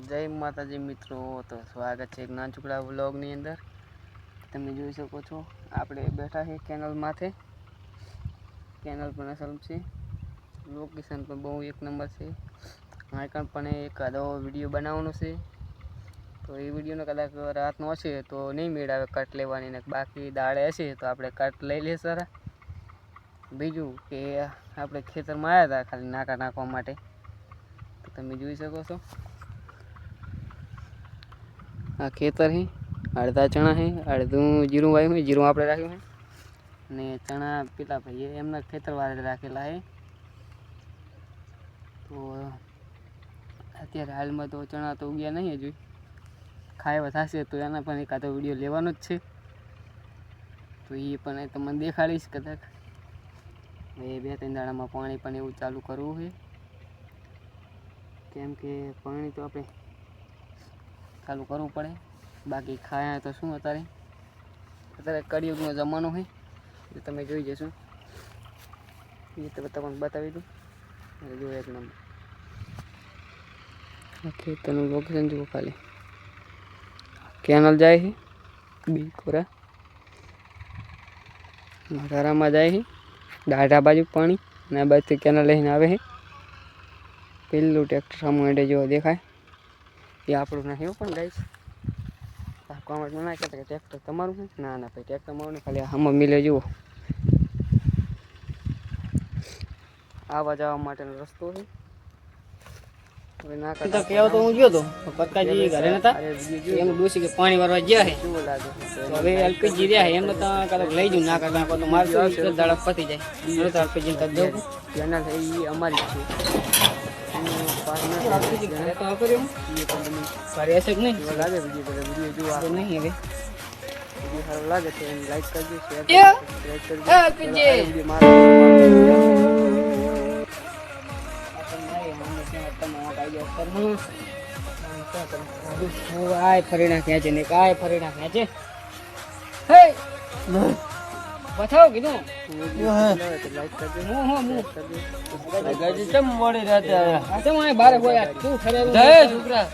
જય માતાજી મિત્રો, તો સ્વાગત છે એક નાનચુકડા વ્લોગની અંદર. તમે જોઈ શકો છો, આપણે બેઠા છે કેનલ માથે. કેનલ પણ અસલ છે. લોકેશન પણ બહુ એક નંબર છે. આઈકન પણ એક એકાદો વીડિયો બનાવવાનો છે. તો એ વિડીયોનો કદાચ રાતનો હશે તો નહીં મેળ આવે કટ લેવાની, ને બાકી દાડે હશે તો આપણે કટ લઈ લઈએ સારા. બીજું કે આપણે ખેતરમાં આવ્યા હતા ખાલી નાકા નાખવા માટે. તમે જોઈ શકો છો. આ ખેતર છે અડધા ચણા છે અડધું જીરું વાવ્યું છે જીરું આપણે રાખ્યું છે અને ચણા પેલા ભાઈએ એમના ખેતરવાળા રાખેલા છે તો અત્યારે હાલમાં તો ચણા તો ઉગ્યા નહીં હજુ. ખાવા થશે તો એના પણ એકાદો વીડિયો લેવાનો જ છે. તો એ પણ તમને દેખાડીશ કદાચ. એ બે ત્રણ દાડામાં પાણી પણ એવું ચાલુ કરવું છે કેમ કે પાણી તો આપણે ચાલુ કરવું પડે. બાકી ખાયા તો શું અત્યારે? અત્યારે કળિયુગનો જમાનો છે. એ તમે જોઈ જશો. એ તો તમને બતાવી દઉં. અને જો એક નંબર. ખેતરનું લોકેશન જુઓ ખાલી. કેનલ જાય છે. બી કોરા. વધારામાં જાય છે. દાઢા બાજુ પાણી. અને આ બાજુથી કેનલ લઈને આવે છે. પેલું ટ્રેક્ટર સામે જો દેખાય. એ આપણું નહીં પણ ગાઈશ કોમેન્ટમાં ના કહેતા કે ટ્રેક્ટર તમારું છે? ના ના ભાઈ ટ્રેક્ટર મારું ખાલી હમ મિલે જુઓ. આવવા જવા માટેનો રસ્તો છે. હવે ના તો હું ગયો તો? પક્કાજી ઘરે નતા? એમ ડોસી કે પાણી વારવા ગયા કેવું હવે એલપીજી રહ્યા એમને તો કદાચ લઈ જઉં ના નાખો તો મારે દાડા પતી જાય. તો એલપીજી કરી દઉં. ચેનલ એ અમારી છે. લાગે તો લાઈક કરજો શેર! કરજો આય ફરી નાખ્યા છે ને કાય ફરી નાખ્યા છે હે બતાવો કીધું હું. હું હું કરજો આ તો મને બારે કોઈ તું ખરે જય છોકરા